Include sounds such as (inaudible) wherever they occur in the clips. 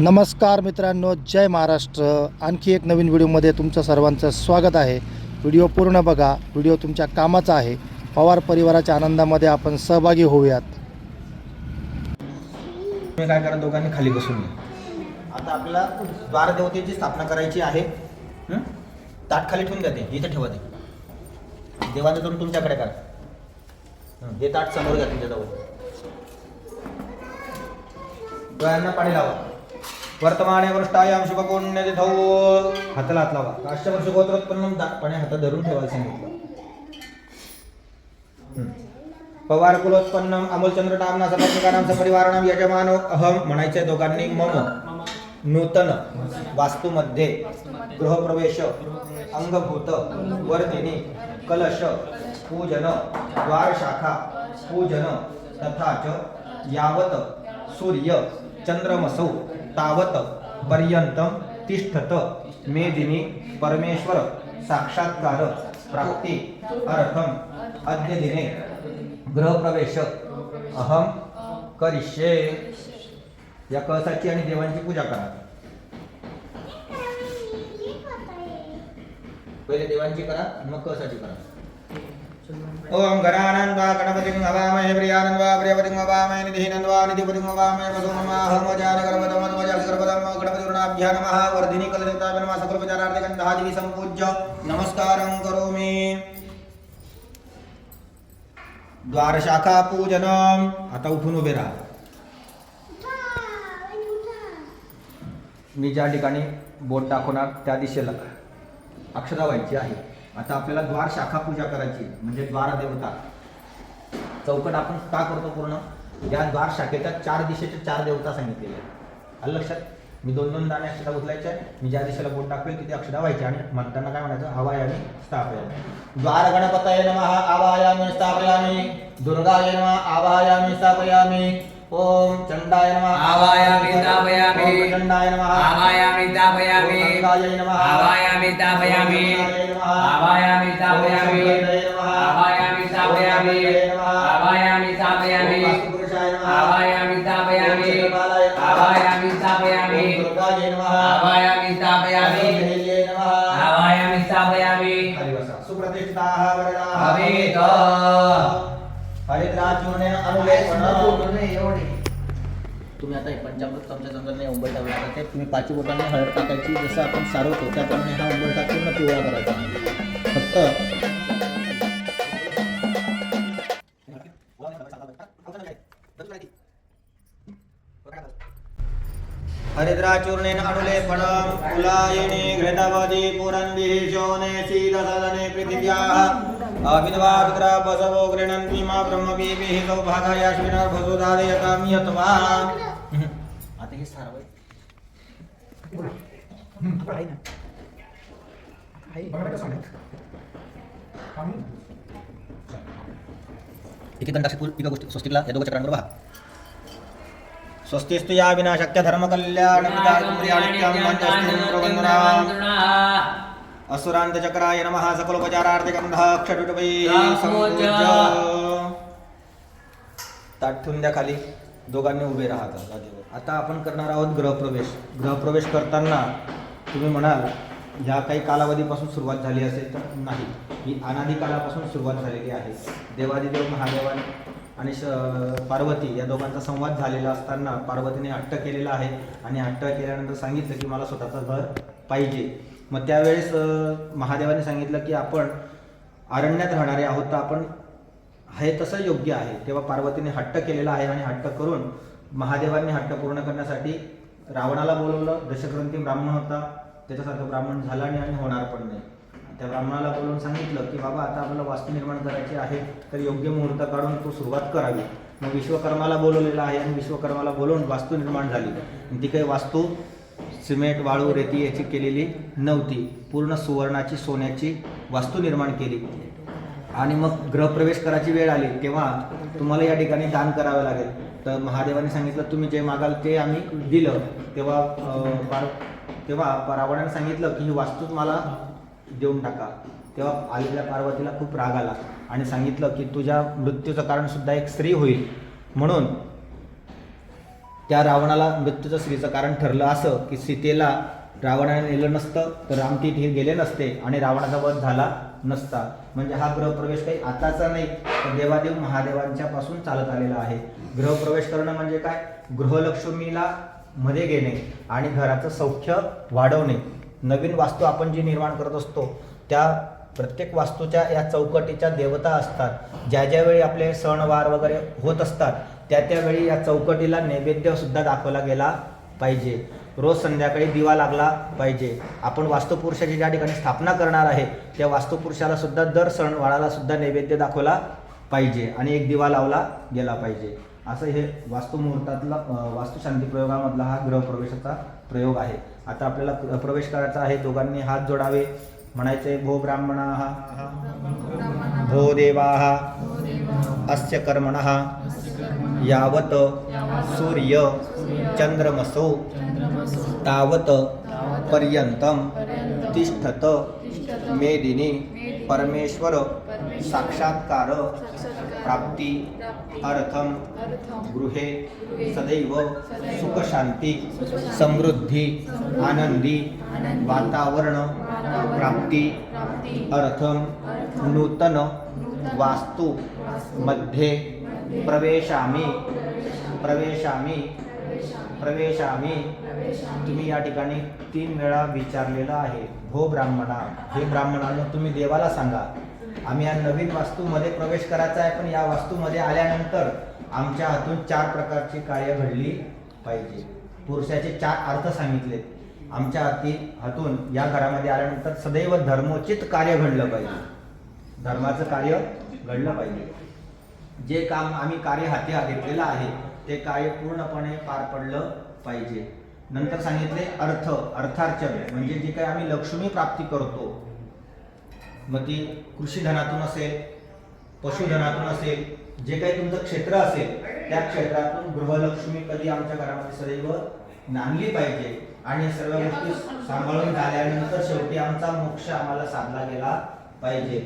नमस्कार मित्रांनो जय महाराष्ट्र. आणखी एक नवीन व्हिडिओमध्ये तुमचं सर्वांचं स्वागत आहे. व्हिडिओ पूर्ण बघा. व्हिडिओ तुमच्या कामाचा आहे. पवार परिवाराच्या आनंदामध्ये आपण सहभागी होऊयात. तुम्ही काय करा दोघांनी खाली बसून घ्या आता आपल्याला द्वारदेवतेची स्थापना करायची आहे. हं? ताट खाली ठेवून द्या ते. इथे ठेवा ते. देवाने करून तुमच्याकडे करा. हं, हे ताट समोर घ्या तुमच्याजवळ डोळ्यांना पाणी लावा. वर्तमाने वृष्टायाम शुभपुण्य धौ हाताला हात लावा काश्यवर्ष गोत्रोत्पन्न दाटपणे हातात धरून ठेवायला सांगितलं. पवार कुलोत्पन्न अमोलचंद्र नामना सपत्निकानाम सपरिवाराणाम यजमानो अहम म्हणायचे दोघांनी मम नूतन वास्तूमध्ये गृहप्रवेश अंगभूत वर्धिनी कलश पूजन द्वारशाखा पूजन तथा च यावत सूर्य चंद्रमसौ तावत पर्यंतम तिष्ठत। मेदिनी परमेश्वर साक्षात्कार प्राप्ती अर्थम अद्य दिने गृहप्रवेश अहम करिष्ये। या कळसाची आणि देवांची पूजा करा. पहिले देवांची करा मग कळसाची करा. ओम गणानंदा गणपतिं हवामहे प्रियानंदा प्रियपतिं हवामहे निधिनंदा निधिपतिं हवामहे वसो नमः हमजान गर्भदम नमः वर्धिनी कलदेवता नमः सकलपचारार्थे गंधादिवी नमस्कारं करोमि। द्वारशाखा पूजनम आता उठून उभे राहा मी ज्या ठिकाणी बोट दाखवणार त्या दिशेला अक्षरा व्हायची आहे. आता आपल्याला द्वार शाखा पूजा करायची म्हणजे द्वार देवता चौकट आपण का करतो पूर्ण? या द्वार शाखेच्या चार दिशेच्या चार देवता सांगितलेल्या आहेत. लक्षात? मी दोन दोन दाणे अक्षता उचलायचे मी ज्या दिशेला बोट टाकवेल तिथे अक्षता व्हायचे आणि म्हणताना काय म्हणायचं? हवायामी स्थापयामी. द्वार गणपतये नमः आवायामी स्थापयामी. दुर्गाय नमः आवायामी स्थापयामी. ॐ चण्डाय नमः आवायामि दापयामि चण्डाय नमः आवायामि दापयामि गङ्गायै नमः आवायामि दापयामि आवायामि तुम्ही आता हे पंचामृत चमच्या चमच्याने उंबरठा ते तुम्ही पाचवी बोटाने हळद टाकायची. जसं आपण सारवतो त्याप्रमाणे हा उंबरठा पूर्ण पिवळा करायचा फक्त हरिद्राचूर्णेन अनुलेपनं कुलायिनी घृतवती पुरन्दिः शोने शीतसदने पृथिव्याः अभिद्वा रुद्रा बसवो गृह्णन्ति मा ब्रह्मवीभिः सौभागायाश्विनर्भसुदादयतां यत्वा आता हे सारवय एकी दंडाक्षी पिका गोष्टी स्वस्तिकला या दोघं चक्रांवर पहा स्वस्तिस्तु या विना शक्य धर्म कल्याण असुरांत चक्राय नमः सकलोपचारार्थे गंधाक्षटुटपै संपूज्य। ताट ठेवून द्या खाली दोघांनी उभे राहतात आता आपण करणार आहोत गृहप्रवेश. गृहप्रवेश करताना तुम्ही म्हणाल ह्या काही कालावधीपासून सुरुवात झाली असेल तर नाही. ही अनादी कालापासून सुरुवात झालेली आहे. देवादिदेव महादेवान आणि श पार्वती या दोघांचा संवाद झालेला असताना पार्वतीने हट्ट केलेला आहे. आणि हट्ट केल्यानंतर सांगितलं की मला स्वतःचं घर पाहिजे. मग त्यावेळेस महादेवाने सांगितलं की आपण अरण्यात राहणारे आहोत तर आपण हे तसं योग्य आहे. तेव्हा पार्वतीने हट्ट केलेला आहे आणि हट्ट करून महादेवांनी हट्ट पूर्ण करण्यासाठी रावणाला बोलवलं. दशग्रंथी ब्राह्मण होता. त्याच्यासारखं ब्राह्मण झाला नाही आणि होणार पण नाही. त्या ब्राह्मणाला बोलवून सांगितलं की बाबा आता आपल्याला वास्तू निर्माण करायची आहे तर योग्य मुहूर्त काढून तो सुरुवात करावी. मग विश्वकर्माला बोलवलेला आहे आणि विश्वकर्माला बोलवून वास्तू निर्माण झाली. ती काही वास्तू सिमेंट वाळू रेती याची केलेली नव्हती. पूर्ण सुवर्णाची सोन्याची वास्तू निर्माण केली. आणि मग गृहप्रवेश करायची वेळ आली. तेव्हा तुम्हाला या ठिकाणी दान करावं लागेल. तर महादेवाने सांगितलं तुम्ही जे मागाल ते आम्ही दिलं. तेव्हा पार तेव्हा रावणाने सांगितलं की ही वास्तू मला देऊन टाका. तेव्हा आलेल्या पार्वतीला खूप राग आला आणि सांगितलं की तुझ्या मृत्यूचं कारण सुद्धा एक स्त्री होईल. म्हणून त्या रावणाला मृत्यूचं स्त्रीचं कारण ठरलं असं की सीतेला रावणाने नेलं नसतं तर रामतीत हे गेले नसते आणि रावणाचा वध झाला नसता. म्हणजे हा ग्रहप्रवेश काही आताचा नाही तर देवादेव महादेवांच्या पासून चालत आलेला आहे. ग्रहप्रवेश करणं म्हणजे काय? गृहलक्ष्मीला मध्ये घेणे आणि घराचं सौख्य वाढवणे. नवीन वास्तू आपण जी निर्माण करत असतो त्या प्रत्येक वास्तूच्या या चौकटीच्या देवता असतात. ज्या ज्यावेळी आपले सणवार वगैरे होत असतात त्या त्यावेळी या चौकटीला नैवेद्यसुद्धा दाखवला गेला पाहिजे. रोज संध्याकाळी दिवा लागला पाहिजे. आपण वास्तुपुरुषाची ज्या ठिकाणी स्थापना करणार आहे त्या वास्तुपुरुषाला सुद्धा दर सणवाराला सुद्धा नैवेद्य दाखवला पाहिजे आणि एक दिवा लावला गेला पाहिजे. असं हे वास्तुमुहूर्तातला वास्तुशांती प्रयोगामधला हा गृहप्रवेशाचा प्रयोग आहे. आता आपल्याला प्रवेश करायचा आहे दोघांनी हात जोडावे. म्हणायचे भो ब्राह्मणा भो देवा अस्य कर्मण यावत सूर्य चंद्रमसो तावत पर्यंतम तिष्ठत मेदिनी परमेश्वर साक्षात्कार प्राप्ती अर्थम गृहे सदैव सुखशांती समृद्धी आनंदी वातावरण प्राप्ती अर्थम नूतन वास्तू मध्ये प्रवेशामी प्रवेशामी। प्रवेशामी। तुम्ही या ठिकाणी तीन वेळा विचारलेलं आहे भो ब्राह्मणा हे ब्राह्मणानं तुम्ही देवाला सांगा आम्ही या नवीन वास्तूमध्ये प्रवेश करायचा आहे पण या वास्तूमध्ये आल्यानंतर आमच्या हातून चार प्रकारची कार्य घडली पाहिजे. पुरुषाचे चार अर्थ सांगितले. आमच्या हाती हातून या घरामध्ये आल्यानंतर सदैव धर्मोचित कार्य घडलं पाहिजे. धर्माचं कार्य घडलं पाहिजे. जे काम आम्ही कार्य हाती घेतलेलं आहे ते कार्य पूर्णपणे पार पडलं पाहिजे. नंतर सांगितले अर्थ अर्थार्चन म्हणजे जे काही आम्ही लक्ष्मी प्राप्ती करतो मग ती कृषी धनातून असेल पशुधनातून असेल जे काही तुमचं क्षेत्र असेल त्या क्षेत्रातून गृहलक्ष्मी कधी आमच्या घरामध्ये सदैव नांदली पाहिजे आणि सर्व गोष्टी सांभाळून झाल्यानंतर शेवटी आमचा मोक्ष आम्हाला साधला गेला पाहिजे.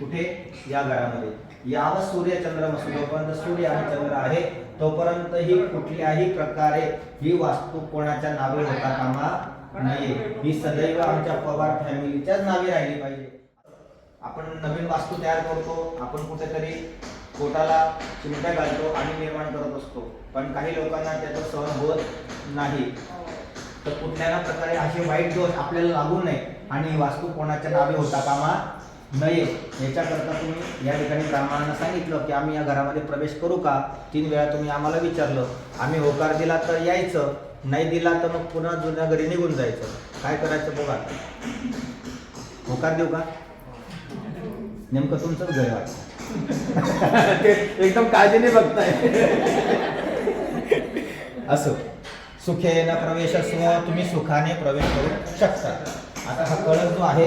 कुठे? या घरामध्ये. यावं सूर्य चंद्र मसू जोपर्यंत सूर्य आणि चंद्र आहे तोपर्यंत ही कुठल्याही प्रकारे ही वास्तू कोणाच्या नावे होता कामा नाही ही सदैव आमच्या पवार फॅमिलीच्याच नावे राहिली पाहिजे. आपण नवीन वास्तू तयार करतो आपण कुठेतरी पोटाला चिमट्या घालतो आणि निर्माण करत असतो. पण काही लोकांना त्याचा सहन होत नाही. तर कुठल्या ना प्रकारे असे वाईट दोष आपल्याला लागू नये आणि वास्तू कोणाच्या नावे होता कामा नये. याच्याकरता तुम्ही या ठिकाणी ब्राह्मणांना सांगितलं की आम्ही या घरामध्ये प्रवेश करू का? तीन वेळा तुम्ही आम्हाला विचारलं. आम्ही होकार दिला तर यायचं नाही दिला तर मग पुन्हा जुन्या घरी निघून जायचं. काय करायचं बघा. होकार देऊ का? नेमकं तुमचंच घर वाटतं (laughs) ते एकदम काळजीने बघताय. असो. सुखेन प्रवेश तुम्ही सुखाने प्रवेश करू शकता. आता हा कळस जो आहे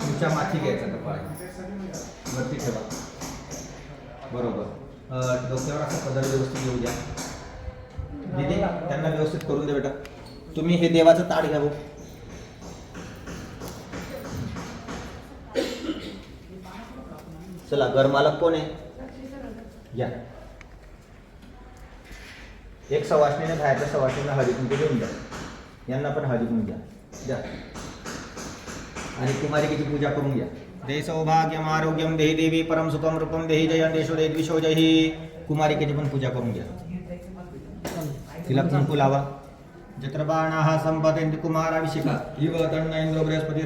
तुमच्या माथी घ्यायचा कपाळ वरती ठेवा. बरोबर. डोक्यावर असं पदर व्यवस्थित येऊ द्या. दिदी त्यांना व्यवस्थित करून दे बेटा. तुम्ही हे देवाचं ताट घ्या चला घर मालक कोण आहे? या. एक सवासणीने बाहेरच्या सवासणीला हळदी कुंकू देऊन द्या. यांना पण हळदी कुंकू द्या. द्या. आणि कुमारिकेची पूजा करून घ्या. दे सौभाग्यम आरोग्यम देही देवी परम सुखम रूपम देही जय देशो दे द्विशो जही. कुमारिकेची पण पूजा करून घ्या. तिला कुंकू लावा. जत्रबाणाः संपतन्ति कुमाराभिषेका. इव तन्न इन्द्रो बृहस्पती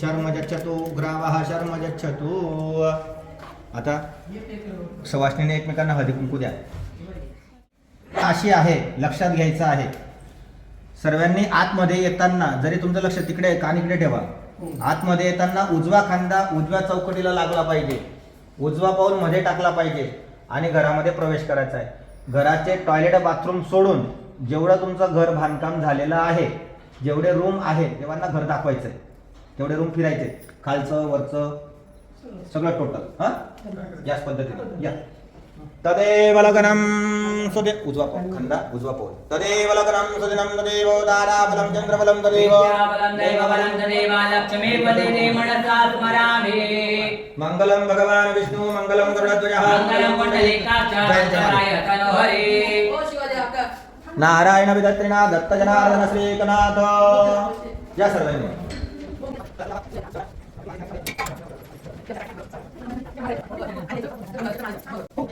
शर्म गच्छतु ग्रावः शर्म गच्छतु आता सवासणीने एकमेकांना हळदी कुंकू द्या. अशी आहे लक्षात घ्यायचं आहे. सर्वांनी आतमध्ये येताना जरी तुमचं लक्ष तिकडे कान इकडे ठेवा. आतमध्ये येताना उजवा खांदा उजव्या चौकटीला लागला पाहिजे. उजवा पाऊल मध्ये टाकला पाहिजे आणि घरामध्ये प्रवेश करायचा आहे. घराचे टॉयलेट बाथरूम सोडून जेवढं तुमचं घर बांधकाम झालेलं आहे जेवढे रूम आहेत तेव्हाना घर दाखवायचं आहे तेवढे रूम फिरायचे खालचं वरचं सगळं टोटल हा? याच पद्धतीने या. तदेव लगनम सुदे उजवा पाऊल खंदा उजवा पाऊल तदेव लग्नं सुदिनं तदेव. ताराबलं चंद्रबलं तदेव विद्याबलं दैवबलं तदेव लक्ष्मीपतिने मनसा स्मरामि. मङ्गलं भगवान् विष्णु मङ्गलं गरुडध्वजः मङ्गलं कुण्डलिकाक्षराय तनोहरि नारायण विदत्रिणा दत्त जनार्दन श्रीकनाथ या सर्वांनी. 哦。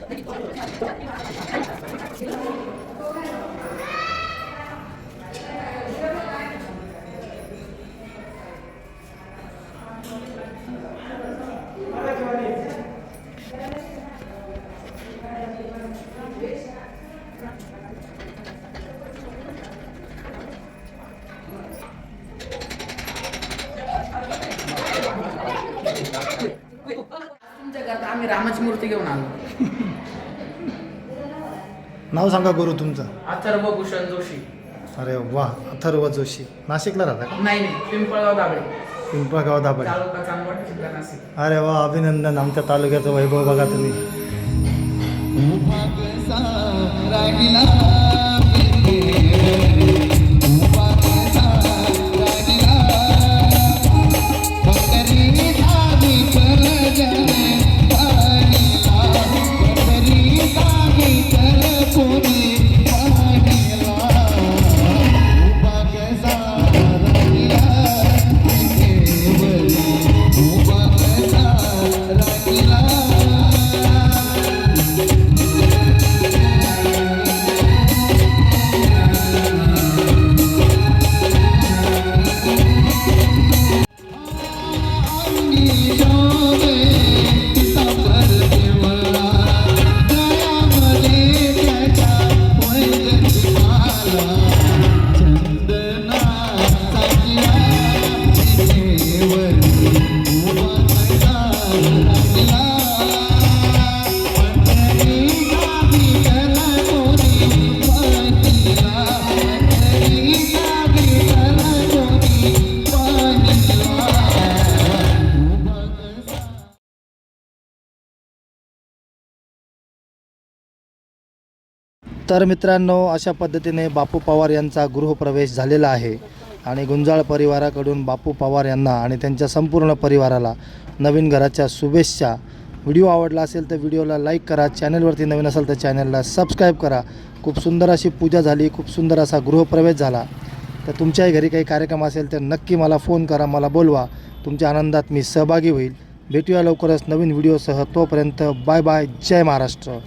नाव सांगा गुरु तुमचं. अथर्व भूषण जोशी. अरे वा अथर्व जोशी. नाशिकला राहता का? नाही नाही. पिंपळगाव दाबळे पिंपळगाव दाभाडे. तालुका चांदवड जिल्हा नाशिक. अरे वा अभिनंदन आमच्या तालुक्याचं वैभव बघा तुम्ही. तर मित्रांनो अशा पद्धतीने बापू पवार यांचा गृहप्रवेश झालेला आहे आणि गुंजाळ परिवाराकडून बापू पवार यांना आणि त्यांच्या संपूर्ण परिवाराला नवीन घराच्या शुभेच्छा. व्हिडिओ आवडला असेल तर व्हिडिओला लाईक करा चॅनलवरती नवीन असेल तर चॅनलला सबस्क्राईब करा. खूप सुंदर अशी पूजा झाली खूप सुंदर असा गृहप्रवेश झाला. तर तुमच्याही घरी काही कार्यक्रम असेल तर नक्की मला फोन करा मला बोलवा. तुमच्या आनंदात मी सहभागी होईल. भेटूया लवकरच नवीन व्हिडिओसह. तोपर्यंत बाय बाय. जय महाराष्ट्र.